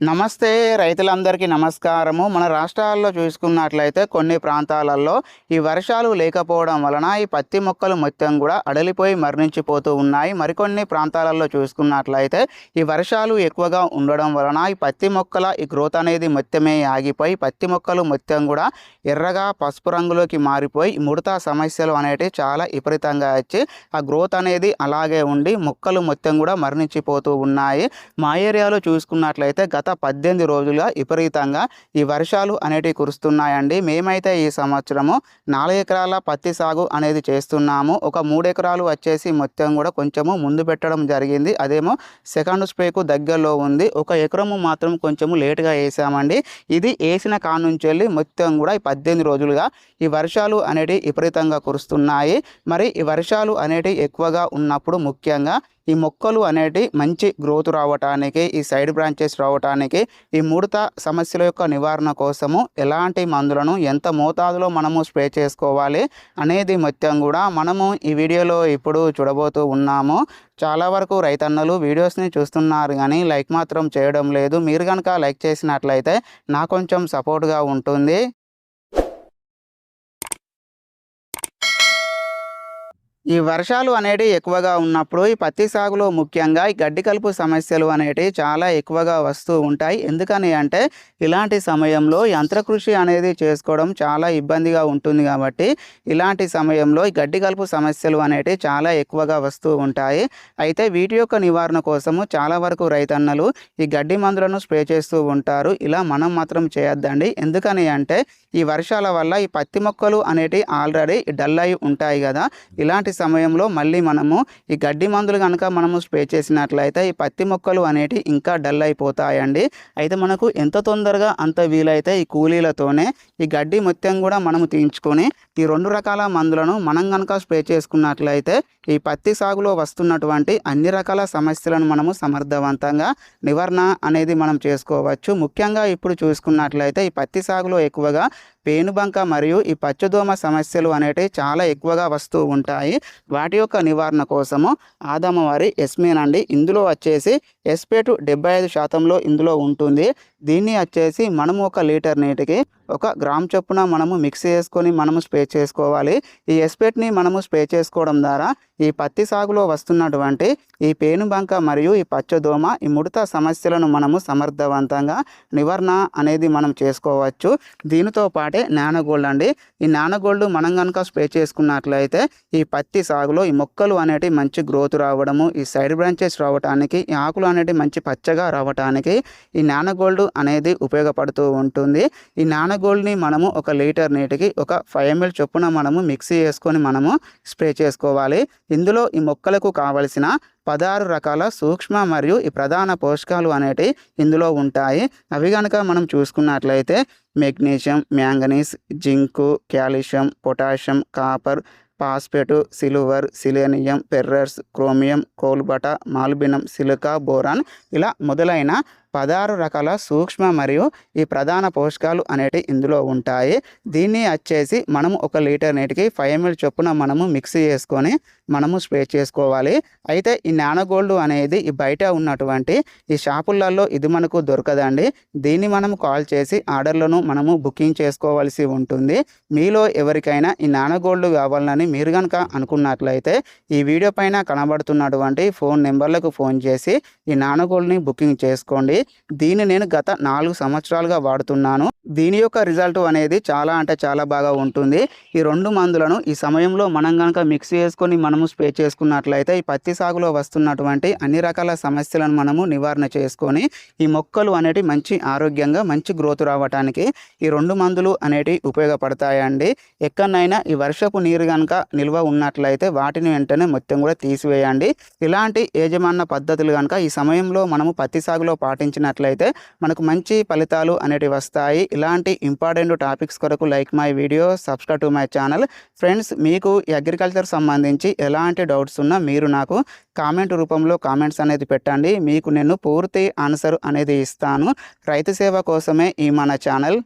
నమస్తే రైతులందరికీ నమస్కారము. మన రాష్ట్రాల్లో చూసుకున్నట్లయితే కొన్ని ప్రాంతాలలో ఈ వర్షాలు లేకపోవడం వలన ఈ పత్తి మొక్కలు మొత్తం కూడా అడలిపోయి మరణించిపోతూ ఉన్నాయి. మరికొన్ని ప్రాంతాలలో చూసుకున్నట్లయితే ఈ వర్షాలు ఎక్కువగా ఉండడం వలన ఈ పత్తి మొక్కల ఈ గ్రోత్ అనేది మొత్తమే ఆగిపోయి పత్తి మొక్కలు మొత్తం కూడా ఎర్రగా పసుపు రంగులోకి మారిపోయి ముడత సమస్యలు అనేటివి చాలా విపరీతంగా వచ్చి ఆ గ్రోత్ అనేది అలాగే ఉండి మొక్కలు మొత్తం కూడా మరణించిపోతూ ఉన్నాయి. మా ఏరియాలో చూసుకున్నట్లయితే గత గత పద్దెనిమిది రోజులుగా విపరీతంగా ఈ వర్షాలు అనేటివి కురుస్తున్నాయండి. మేమైతే ఈ సంవత్సరము నాలుగు ఎకరాల పత్తి సాగు అనేది చేస్తున్నాము. ఒక మూడు ఎకరాలు వచ్చేసి మొత్తం కూడా కొంచెము ముందు పెట్టడం జరిగింది. అదేమో సెకండ్ స్ప్రేకు దగ్గరలో ఉంది. ఒక ఎకరము మాత్రం కొంచెము లేటుగా వేసామండి. ఇది వేసిన కాడ నుంచి వెళ్ళి మొత్తం కూడా ఈ పద్దెనిమిది రోజులుగా ఈ వర్షాలు అనేటివి విపరీతంగా కురుస్తున్నాయి. మరి ఈ వర్షాలు అనేటివి ఎక్కువగా ఉన్నప్పుడు ముఖ్యంగా ఈ మొక్కలు అనేటి మంచి గ్రోత్ రావటానికి ఈ సైడ్ బ్రాంచెస్ రావటానికి ఈ ముడత సమస్యల యొక్క నివారణ కోసము ఎలాంటి మందులను ఎంత మోతాదులో మనము స్ప్రే చేసుకోవాలి అనేది మొత్తం కూడా మనము ఈ వీడియోలో ఇప్పుడు చూడబోతూ ఉన్నాము. చాలా వరకు రైతన్నలు వీడియోస్ని చూస్తున్నారు కానీ లైక్ మాత్రం చేయడం లేదు. మీరు కనుక లైక్ చేసినట్లయితే నాకు కొంచెం సపోర్ట్గా ఉంటుంది. ఈ వర్షాలు అనేటివి ఎక్కువగా ఉన్నప్పుడు ఈ పత్తి సాగులో ముఖ్యంగా ఈ గడ్డి కలుపు సమస్యలు అనేటివి చాలా ఎక్కువగా వస్తూ ఉంటాయి. ఎందుకని అంటే ఇలాంటి సమయంలో యంత్రకృషి అనేది చేసుకోవడం చాలా ఇబ్బందిగా ఉంటుంది కాబట్టి ఇలాంటి సమయంలో ఈ గడ్డి కలుపు సమస్యలు అనేటివి చాలా ఎక్కువగా వస్తూ ఉంటాయి. అయితే వీటి యొక్క నివారణ కోసము చాలా వరకు రైతన్నలు ఈ గడ్డి మందులను స్ప్రే చేస్తూ ఉంటారు. ఇలా మనం మాత్రం చేయొద్దండి. ఎందుకని అంటే ఈ వర్షాల వల్ల ఈ పత్తి మొక్కలు అనేటివి ఆల్రెడీ డల్ అయి ఉంటాయి కదా. ఇలాంటి సమయంలో మళ్ళీ మనము ఈ గడ్డి మందులు కనుక మనము స్ప్రే చేసినట్లయితే ఈ పత్తి మొక్కలు అనేటివి ఇంకా డల్ అయిపోతాయండి. అయితే మనకు ఎంత తొందరగా అంత వీలైతే ఈ కూలీలతోనే ఈ గడ్డి మొత్తం కూడా మనము తీయించుకొని ఈ రెండు రకాల మందులను మనం కనుక స్ప్రే చేసుకున్నట్లయితే ఈ పత్తి సాగులో వస్తున్నటువంటి అన్ని రకాల సమస్యలను మనము సమర్థవంతంగా నివారణ అనేది మనం చేసుకోవచ్చు. ముఖ్యంగా ఇప్పుడు చూసుకున్నట్లయితే ఈ పత్తి సాగులో ఎక్కువగా పేనుబంక మరియు ఈ పచ్చదోమ సమస్యలు అనేటివి చాలా ఎక్కువగా వస్తూ ఉంటాయి. వాటి యొక్క నివారణ కోసము ఆదమవారి ఎస్మేన్ అండి. ఇందులో వచ్చేసి ఎస్పేటు డెబ్బై ఐదు శాతంలో ఇందులో ఉంటుంది. దీన్ని వచ్చేసి మనము ఒక లీటర్ నీటికి ఒక గ్రామ్ చొప్పున మనము మిక్స్ చేసుకొని మనము స్ప్రే చేసుకోవాలి. ఈ ఎస్పెట్ని మనము స్ప్రే చేసుకోవడం ద్వారా ఈ పత్తి సాగులో వస్తున్నటువంటి ఈ పేనుబంక మరియు ఈ పచ్చదోమ ఈ ముడత సమస్యలను మనము సమర్థవంతంగా నివారణ అనేది మనం చేసుకోవచ్చు. దీనితో పాటే నానగోల్డ్ అండి. ఈ నానగోల్డ్ మనం కనుక స్ప్రే చేసుకున్నట్లయితే ఈ పత్తి సాగులో ఈ మొక్కలు అనేటివి మంచి గ్రోత్ రావడము ఈ సైడ్ బ్రాంచెస్ రావడానికి ఈ ఆకులు అనేటివి మంచి పచ్చగా రావడానికి ఈ నానగోల్డ్ అనేది ఉపయోగపడుతూ ఉంటుంది. ఈ గోల్డ్ని మనము ఒక లీటర్ నీటికి ఒక ఫైవ్ ఎంఎల్ చొప్పున మనము మిక్సీ చేసుకొని మనము స్ప్రే చేసుకోవాలి. ఇందులో ఈ మొక్కలకు కావలసిన పదహారు రకాల సూక్ష్మ మరియు ఈ ప్రధాన పోషకాలు అనేటివి ఇందులో ఉంటాయి. అవి కనుక మనం చూసుకున్నట్లయితే magnesium manganese zinc calcium potassium copper phosphate silver selenium ferrous chromium cobalt molybdenum silica boron ఇలా మొదలైన పదహారు రకాల సూక్ష్మ మరియు ఈ ప్రధాన పోషకాలు అనేవి ఇందులో ఉంటాయి. దీన్ని వచ్చేసి మనము ఒక లీటర్ నీటికి ఫైవ్ ఎంఎల్ చొప్పున మనము మిక్సీ చేసుకొని మనము స్ప్రే చేసుకోవాలి. అయితే ఈ నానగోల్డ్ అనేది ఈ బయట ఉన్నటువంటి ఈ షాపులలో ఇది మనకు దొరకదండి. దీన్ని మనము కాల్ చేసి ఆర్డర్లను మనము బుకింగ్ చేసుకోవాల్సి ఉంటుంది. మీలో ఎవరికైనా ఈ నానగోల్డ్ కావాలని మీరు కనుక అనుకున్నట్లయితే ఈ వీడియో పైన కనబడుతున్నటువంటి ఫోన్ నెంబర్లకు ఫోన్ చేసి ఈ నానగోల్డ్ని బుకింగ్ చేసుకోండి. దీన్ని నేను గత నాలుగు సంవత్సరాలుగా వాడుతున్నాను. దీని యొక్క రిజల్ట్ అనేది చాలా అంటే చాలా బాగా ఉంటుంది. ఈ రెండు మందులను ఈ సమయంలో మనం కనుక మిక్స్ చేసుకొని మనము స్ప్రే చేసుకున్నట్లయితే ఈ పత్తి సాగులో వస్తున్నటువంటి అన్ని రకాల సమస్యలను మనము నివారణ చేసుకొని ఈ మొక్కలు అనేటివి మంచి ఆరోగ్యంగా మంచి గ్రోత్ రావడానికి ఈ రెండు మందులు అనేటివి ఉపయోగపడతాయండి. ఎక్కడనైనా ఈ వర్షపు నీరు కనుక నిల్వ ఉన్నట్లయితే వాటిని వెంటనే మొత్తం కూడా తీసివేయండి. ఇలాంటి యజమాన పద్ధతులు కనుక ఈ సమయంలో మనము పత్తి సాగులో పాటించినట్లయితే మనకు మంచి ఫలితాలు అనేటివి వస్తాయి. ఇలాంటి ఇంపార్టెంట్ టాపిక్స్ కొరకు like my video subscribe to my channel. Friends మీకు అగ్రికల్చర్ సంబంధించి ఎలాంటి డౌట్స్ ఉన్నా మీరు నాకు కామెంట్ రూపంలో కామెంట్స్ అనేది పెట్టండి. మీకు నేను పూర్తి ఆన్సర్ అనేది ఇస్తాను. రైతు సేవ కోసమే ఈ మన ఛానల్.